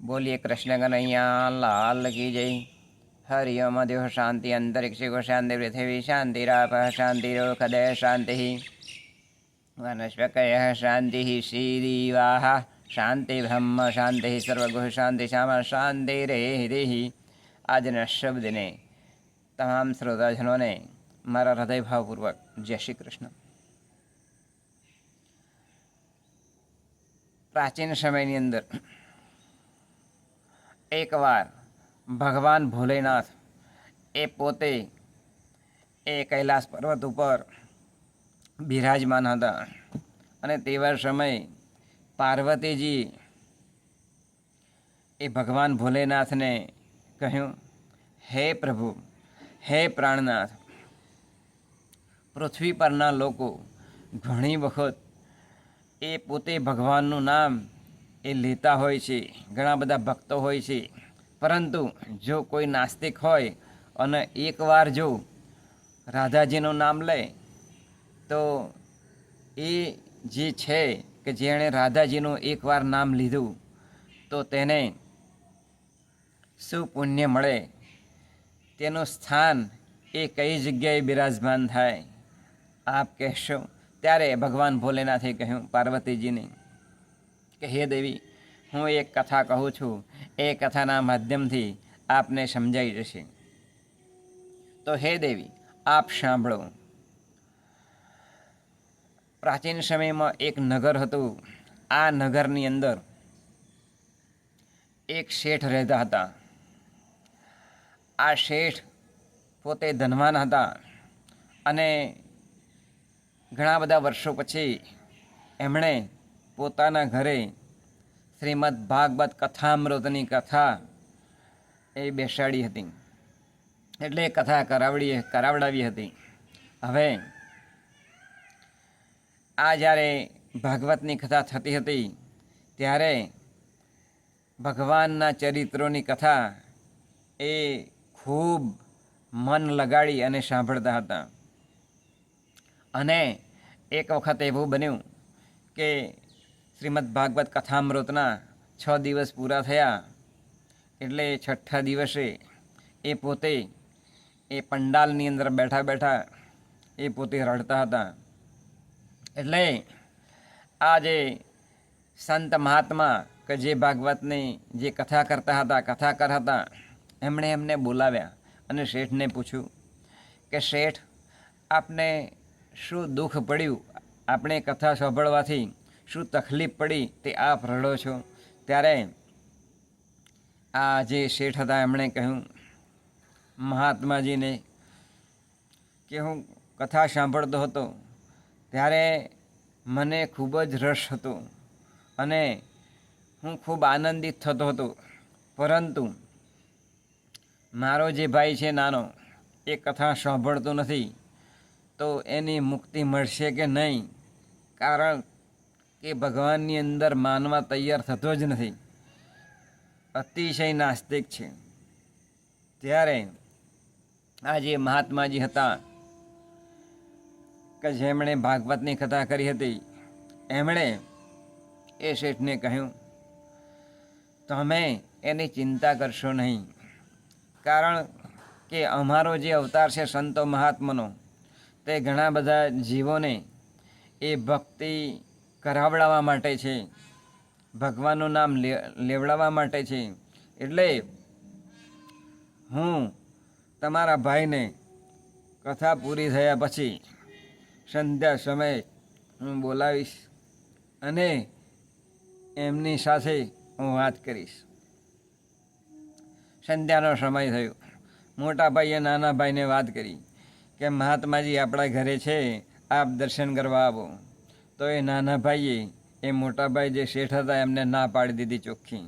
બોલીએ કૃષ્ણ કનૈયા લાલ કી જય હરિ ઓમ દેહ શાંતિ અંતરિક્ષ કો શાંતિ પૃથ્વી શાંતિરાપ શાંતિરોખદય શાંતિ વનસ્પતય શાંતિ શ્રીદીવાહ શાંતિ બ્રહ્મ શાંતિ સર્વગુહ શાંતિ શ્યામ શાંતિ રેહિ આજના શબ્દને તમામ શ્રોતાજનોને મારા હૃદયભાવપૂર્વક જય શ્રી કૃષ્ણ પ્રાચીન સમયની અંદર એકવાર ભગવાન ભોલેનાથ એ પોતે એ કૈલાસ પર્વત ઉપર બિરાજમાન હતા. અને તેવા સમયે પાર્વતીજી એ ભગવાન ભોલેનાથને કહ્યું, હે પ્રભુ, હે પ્રાણનાથ, પૃથ્વી પરના લોકો ઘણી વખત એ પોતે ભગવાનનું નામ એ લેતા હોય છે, ઘણા બધા ભક્તો હોય છે. પરંતુ જો કોઈ નાસ્તિક હોય અને એકવાર જો રાધાજીનું નામ લે, તો એ જે છે કે જેણે રાધાજીનું એકવાર નામ લીધું, તો તેને શું પુણ્ય મળે? તેનું સ્થાન એ કઈ જગ્યાએ બિરાજમાન થાય? આપ કહેશો. ત્યારે ભગવાન ભોલેનાથે કહ્યું, પાર્વતીજીને, કે હે દેવી હું એક કથા કહું છું. એ કથાના માધ્યમથી આપને સમજાઈ જશે. તો હે દેવી, આપ સાંભળો. પ્રાચીન સમયમાં એક નગર હતું. આ નગરની અંદર એક શેઠ રહેતા હતા. આ શેઠ પોતે ધનવાન હતા અને ઘણા બધા વર્ષો પછી એમણે પોતાના ઘરે શ્રીમદ ભાગવત કથામૃતની કથા એ બેસાડી હતી. એટલે એ કથા કરાવડી, કરાવડાવી હતી. હવે આ જ્યારે ભાગવતની કથા થતી હતી, ત્યારે ભગવાનના ચરિત્રોની કથા એ ખૂબ મન લગાડી અને સાંભળતા હતા. અને એક વખત એવું બન્યું કે શ્રીમદ ભાગવત કથામૃતના છ દિવસ પૂરા થયા. એટલે છઠ્ઠા દિવસે એ પોતે એ પંડાલની અંદર બેઠા બેઠા એ પોતે રડતા હતા. એટલે આ જે સંત મહાત્મા કે જે ભાગવતની જે કથા કરતા હતા, કથાકાર હતા, એમણે એમને બોલાવ્યા અને શેઠને પૂછ્યું કે, શેઠ, આપને શું દુઃખ પડ્યું? આપણે કથા સાંભળવાથી શું તકલીફ પડી તે આપ રડો છો? ત્યારે આ જે શેઠ હતા, એમણે કહ્યું, મહાત્માજીને કે હું કથા સાંભળતો હતો, ત્યારે મને ખૂબ જ રસ હતો અને હું ખૂબ આનંદિત થતો હતો. પરંતુ મારો જે ભાઈ છે નાનો, એ કથા સાંભળતો નથી, તો એની મુક્તિ મળશે કે નહીં? કારણ કે ભગવાનની અંદર માનવા તૈયાર થતો જ નથી. અતિશય નાસ્તિક છે. ત્યારે આ જે મહાત્માજી હતા કે જેમણે ભાગવતની કથા કરી હતી, એમણે એ શેઠને કહ્યું, તમે એની ચિંતા કરશો નહીં. કારણ કે અમારો જે અવતાર છે સંતો મહાત્માનો, તે ઘણા બધા જીવોને એ ભક્તિ કરાવડાવવા માટે છે. ભગવાનનું નામ લેવડાવવા માટે છે. એટલે હું તમારા ભાઈને કથા પૂરી થયા પછી સંધ્યા સમયે હું બોલાવીશ અને એમની સાથે હું વાત કરીશ. સંધ્યાનો સમય થયો. મોટા ભાઈએ નાના ભાઈને વાત કરી કે, મહાત્માજી, આપણા ઘરે છે. આપ દર્શન કરવા આવો. તો એ નાના ભાઈએ, એ મોટાભાઈ જે શેઠ હતા, એમને ના પાડી દીધી ચોખ્ખી.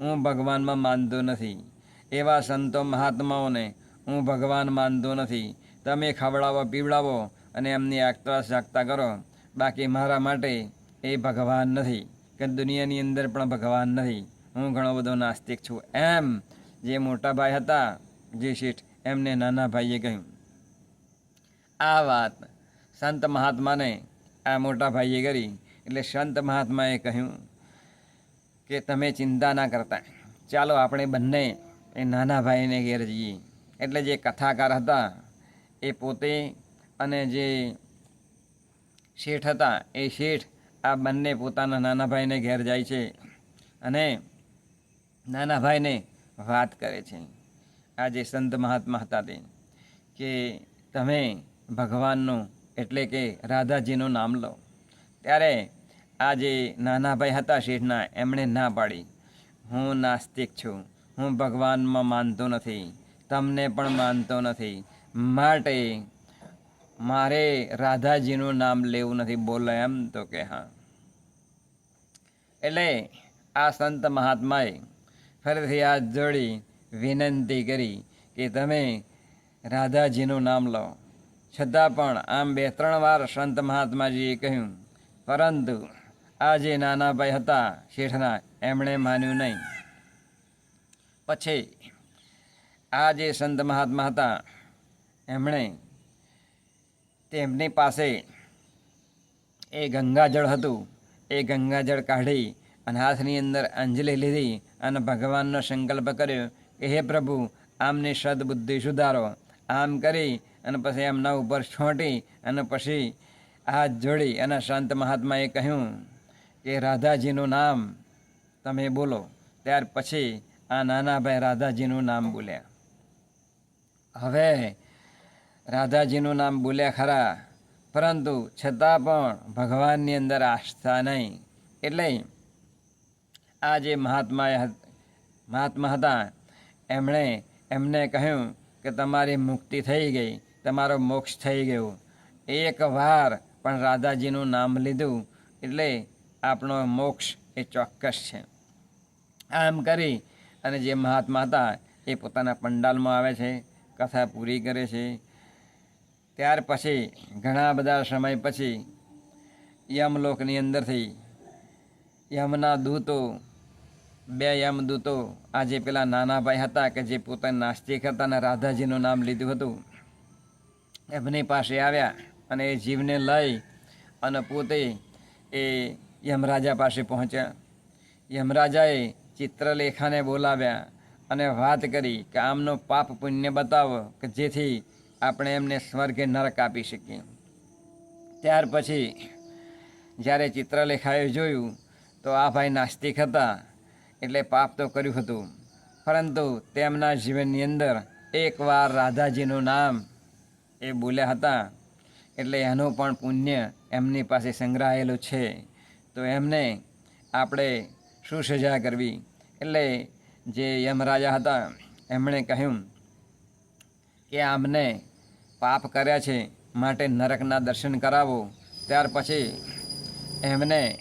હું ભગવાનમાં માનતો નથી. એવા સંતો મહાત્માઓને હું ભગવાન માનતો નથી. તમે ખવડાવો, પીવડાવો અને એમની આગતા જાગતા કરો. બાકી મારા માટે એ ભગવાન નથી કે દુનિયાની અંદર પણ ભગવાન નથી. હું ઘણો બધો નાસ્તિક છું. એમ જે મોટા ભાઈ હતા, જે શેઠ, એમને નાના ભાઈએ કહ્યું. આ વાત સંત મહાત્માને આ મોટા ભાઈએ કરી. એટલે સંત મહાત્માએ કહ્યું કે તમે ચિંતા ના કરતા. ચાલો આપણે બંને એ નાના ભાઈને ઘેર જઈએ. એટલે જે કથાકાર હતા એ પોતે અને જે શેઠ હતા એ શેઠ આ બંને પોતાના નાના ભાઈને ઘેર જાય છે અને નાના ભાઈને વાત કરે છે. આ જે સંત મહાત્મા હતા તે કે તમે ભગવાનનું એટલે કે રાધાજીનું નામ લો ત્યારે આ જે નાના ભાઈ હતા શેઠના, એમણે ના પાડી. હું નાસ્તિક છું. હું ભગવાનમાં માનતો નથી. તમને પણ માનતો નથી. માટે મારે રાધાજીનું નામ લેવું નથી. બોલે એમ તો કે હા. એટલે આ સંત મહાત્માએ ફરીથી હાથ જોડી વિનંતી કરી કે તમે રાધાજીનું નામ લો. છતાં પણ આમ બે ત્રણ વાર સંત મહાત્માજીએ કહ્યું, પરંતુ આ જે નાના ભાઈ હતા, શેઠના એમણે માન્યું નહીં. પછી આ જે સંત મહાત્મા હતા, એમણે તેમની પાસે એ ગંગાજળ હતું, એ ગંગાજળ કાઢી અને હાથની અંદર અંજલિ લીધી અને ભગવાનનો સંકલ્પ કર્યો કે, હે પ્રભુ, આમની સદબુદ્ધિ સુધારો. આમ કરી અને પછી એમના ઉપર છોંટી અને પછી હાથ જોડી અને સંત મહાત્માએ કહ્યું કે રાધાજીનું નામ તમે બોલો. ત્યાર પછી આ નાના ભાઈ રાધાજીનું નામ બોલ્યા. હવે રાધાજીનું નામ બોલ્યા ખરા, પરંતુ છતાં પણ ભગવાનની અંદર આસ્થા નહીં. એટલે આ જે મહાત્મા હત- મહાત્મા હતા, એમણે એમને કહ્યું કે તમારી મુક્તિ થઈ ગઈ. તમારો મોક્ષ થઈ ગયો. એકવાર પણ રાધાજીનું નામ લીધું એટલે આપણો મોક્ષ એ ચોક્કસ છે. આમ કરી અને જે મહાત્મા હતા એ પોતાના પંડાલમાં આવે છે, કથા પૂરી કરે છે. ત્યાર પછી ઘણા બધા સમય પછી યમલોકની અંદરથી યમના દૂતો, બે યમદૂતો, આજે પેલા નાના ભાઈ હતા કે જે પોતાના નાસ્તિક હતા અને રાધાજીનું નામ લીધું હતું. એમની પાસે આવ્યા અને એ જીવને લઈ અને પોતે એ યમરાજા પાસે પહોંચ્યા. યમરાજાએ ચિત્રલેખાને બોલાવ્યા અને વાત કરી કે આમનો પાપ પુણ્ય બતાવો કે જેથી આપણે એમને સ્વર્ગે નરક આપી શકીએ. ત્યાર પછી જ્યારે ચિત્રલેખાએ જોયું તો આ ભાઈ નાસ્તિક હતા એટલે પાપ તો કર્યું હતું. પરંતુ તેમના જીવનની અંદર એકવાર રાધાજીનું નામ એ બોલ્યા હતા, એટલે એનું પણ પુણ્ય એમની પાસે સંગ્રહાયેલું છે. તો એમને આપણે શું સજા કરવી? એટલે જે યમરાજા હતા, એમણે કહ્યું કે આમને પાપ કર્યા છે, માટે નરકના દર્શન કરાવો. ત્યાર પછી એમને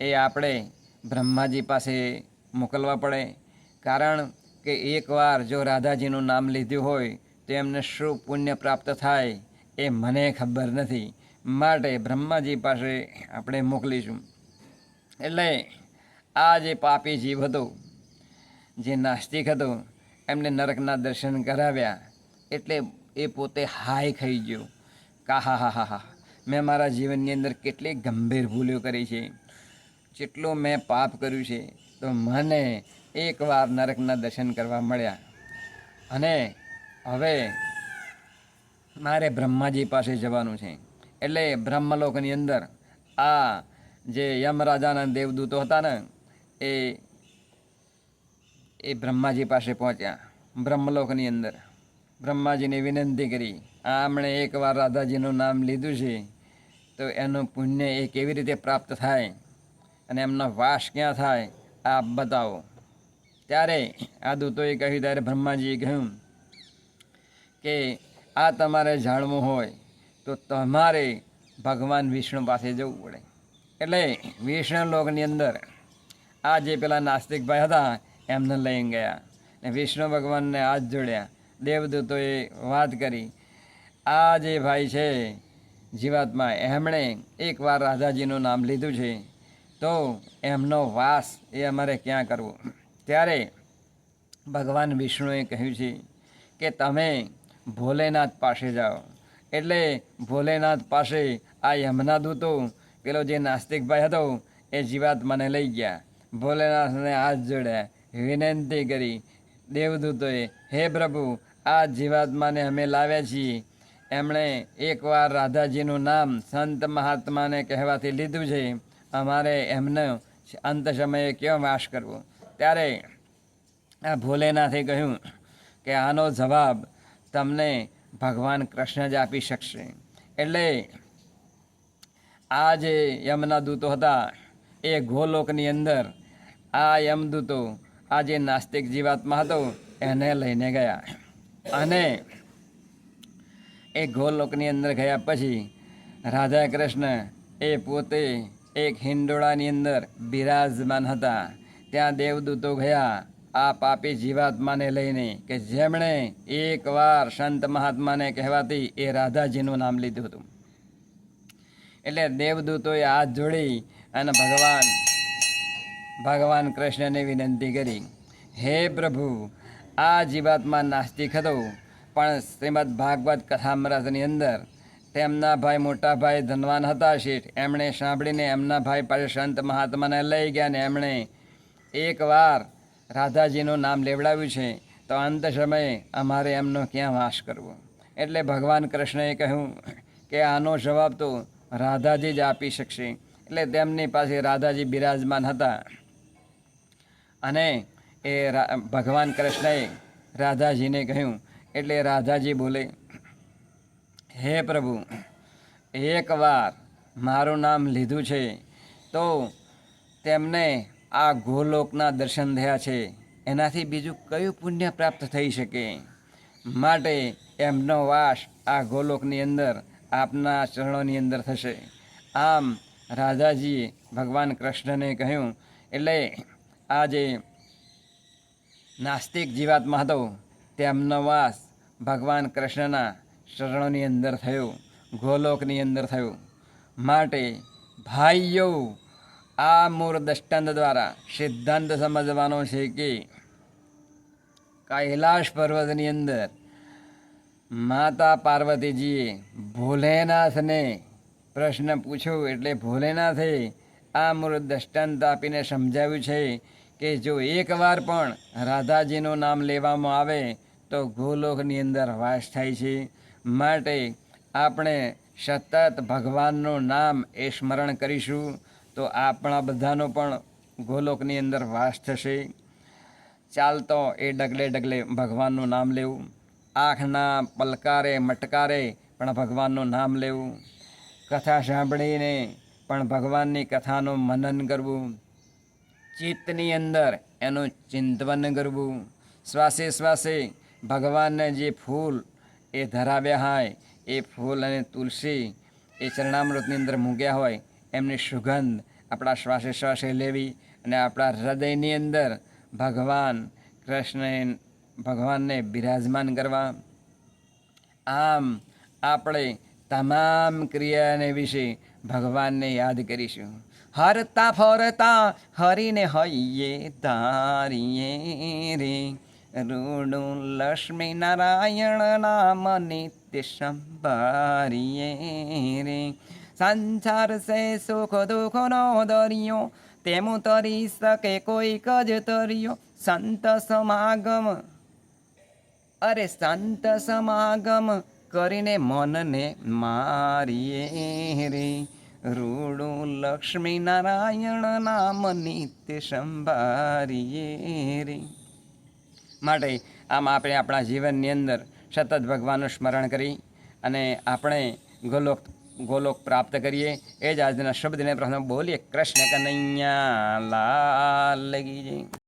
એ આપણે બ્રહ્માજી પાસે મોકલવા પડે. કારણ કે એકવાર જો રાધાજીનું નામ લીધું હોય તો એમને શું પુણ્ય પ્રાપ્ત થાય એ મને ખબર નથી. માટે બ્રહ્માજી પાસે આપણે મોકલીશું. એટલે આ જે પાપી જીવ હતો, જે નાસ્તિક હતો, એમને નરકના દર્શન કરાવ્યા. એટલે એ પોતે હાય ખાઈ ગયો. કા હા હા હા હા. મેં મારા જીવનની અંદર કેટલી ગંભીર ભૂલો કરી છે. જેટલું મેં પાપ કર્યું છે, તો મને એકવાર નરકના દર્શન કરવા મળ્યા. અને હવે મારે બ્રહ્માજી પાસે જવાનું છે. એટલે બ્રહ્મલોકની અંદર આ જે યમરાજાના દેવદૂતો હતા ને, એ એ બ્રહ્માજી પાસે પહોંચ્યા. બ્રહ્મલોકની અંદર. બ્રહ્માજીને વિનંતી કરી, આ હમણે એકવાર રાધાજીનું નામ લીધું છે, તો એનું પુણ્ય એ કેવી રીતે પ્રાપ્ત થાય? અને એમનો વાસ ક્યાં થાય? આ બતાવો. ત્યારે આ દૂતોએ કહ્યું, ત્યારે બ્રહ્માજીએ કહ્યું કે આ તમારે જાણવું હોય, તો તમારે ભગવાન વિષ્ણુ પાસે જવું પડે. એટલે વિષ્ણુ લોકની અંદર આ જે પેલા નાસ્તિકભાઈ હતા, એમને લઈને ગયા. ને વિષ્ણુ ભગવાનને હાથ જોડ્યા. દેવદૂતોએ વાત કરી. આ જે ભાઈ છે, જીવાત્મા, એમણે એકવાર રાધાજીનું નામ લીધું છે, તો એમનો વાસ એ અમારે ક્યાં કરવો? ત્યારે ભગવાન વિષ્ણુએ કહ્યું છે કે તમે ભોલેનાથ પાસે જાઓ. એટલે ભોલેનાથ પાસે આ યમના દૂતો પેલો જે નાસ્તિકભાઈ હતો, એ જીવાત્માને લઈ ગયા. ભોલેનાથને હાથ જોડ્યા, વિનંતી કરી, દેવદૂતોએ, હે પ્રભુ, આ જીવાત્માને અમે લાવ્યા છીએ. એમણે એકવાર રાધાજીનું નામ સંત મહાત્માને કહેવાથી લીધું છે, અમારે એમને અંત સમયે કેમ વાસ કરવો? ત્યારે આ ભોલેનાથે કહ્યું કે, આનો જવાબ તમને ભગવાન કૃષ્ણ જ આપી શકશે. એટલે આ જે યમના દૂતો હતા, એ ગોલોકની અંદર આ યમદૂતો, આ જે નાસ્તિક જીવાત્મા હતો, એને લઈને ગયા. અને એ ગોલોકની અંદર ગયા પછી રાધા કૃષ્ણ એ પોતે એક હિંડોળાની અંદર બિરાજમાન હતા. ત્યાં દેવદૂતો ગયા આ પાપી જીવાત્માને લઈને કે જેમણે એકવાર સંત મહાત્માને કહેવાતી એ રાધાજીનું નામ લીધું હતું. એટલે દેવદૂતોએ હાથ જોડી અને ભગવાન ભગવાન કૃષ્ણને વિનંતી કરી, હે પ્રભુ, આ જીવાત્મા નાસ્તિક હતો, પણ શ્રીમદ ભાગવત કથામૃતની અંદર તેમના ભાઈ મોટા ભાઈ ધનવાન હતા શેઠ. એમણે સાંભળીને એમના ભાઈ પાસે સંત મહાત્માને લઈ ગયા ને એમણે એકવાર રાધાજીનું નામ લેવડાવ્યું છે, તો અંત સમયે અમારે એમનો ક્યાં વાસ કરવો? એટલે ભગવાન કૃષ્ણએ કહ્યું કે આનો જવાબ તો રાધાજી જ આપી શકશે. એટલે તેમની પાસે રાધાજી બિરાજમાન હતા. અને એ ભગવાન કૃષ્ણએ રાધાજીને કહ્યું, એટલે રાધાજી બોલે, હે પ્રભુ એકવાર મારું નામ લીધું છે, તો તેમને આ ગોલોકના દર્શન થયા છે. એનાથી બીજું કયું પુણ્ય પ્રાપ્ત થઈ શકે? માટે એમનો વાસ આ ગોલોકની અંદર, આપના ચરણોની અંદર થશે. આમ રાધાજીએ ભગવાન કૃષ્ણને કહ્યું, એટલે આ જે નાસ્તિક જીવાત્મા હતો. તેમનો વાસ ભગવાન કૃષ્ણના શરણોની અંદર થયો, ગોલોકની અંદર થયો. માટે ભાઈઓ આ મૂળ દ્રષ્ટાંત દ્વારા સિદ્ધાંત સમજવાનો છે કે કૈલાશ પર્વતની અંદર માતા પાર્વતીજીએ ભોલેનાથને પ્રશ્ન પૂછ્યો એટલે ભોલેનાથે આ મૂળ દ્રષ્ટાંત આપીને સમજાવ્યું છે કે જો એકવાર પણ રાધાજીનું નામ લેવામાં આવે તો ગોલોકની અંદર વાસ થાય છે માટે આપણે સતત ભગવાનનું નામ એ સ્મરણ કરીશું તો આપણા બધાનો પણ ગોલોકની અંદર વાસ થશે. ચાલતો એ ડગલે ડગલે ભગવાનનું નામ લેવું. આંખના પલકારે, મટકારે પણ ભગવાનનું નામ લેવું. કથા સાંભળીને પણ ભગવાનની કથાનું મનન કરવું. ચિત્તની અંદર એનું ચિંતવન કરવું. શ્વાસે શ્વાસે ભગવાનને જે ફૂલ એ ધરાવ્યા હોય, એ ફૂલ અને તુલસી એ ચરણામૃતની અંદર મૂક્યા હોય એમની સુગંધ આપણા શ્વાસે શ્વાસે લેવી અને આપણા હૃદયની અંદર ભગવાન કૃષ્ણ ભગવાનને બિરાજમાન કરવા. આમ આપણે તમામ ક્રિયાને વિશે ભગવાનને યાદ કરીશું. હરતા ફરતા હરીને હૈયે તારીએ રે. રૂડું લક્ષ્મી નારાયણ નામ નિત્ય સંભારીએ રે. સંસાર સે સુખ દુઃખનો દરિયો તેમ તરી શકે કોઈક જ તર્યો સંત સમાગમ. અરે સંત સમાગમ કરીને મનને મારીએ રે. રૂડું લક્ષ્મી નારાયણ નામ નિત્ય સંભારીએ રે. માટે આમ આપણે આપણા જીવનની અંદર સતત ભગવાનનું સ્મરણ કરી અને આપણે ગોલોક ગોલોક પ્રાપ્ત કરીએ. એ જ આજના શબ્દને પ્રથમ બોલીએ. કૃષ્ણ કનૈયા લાલ લગી જય.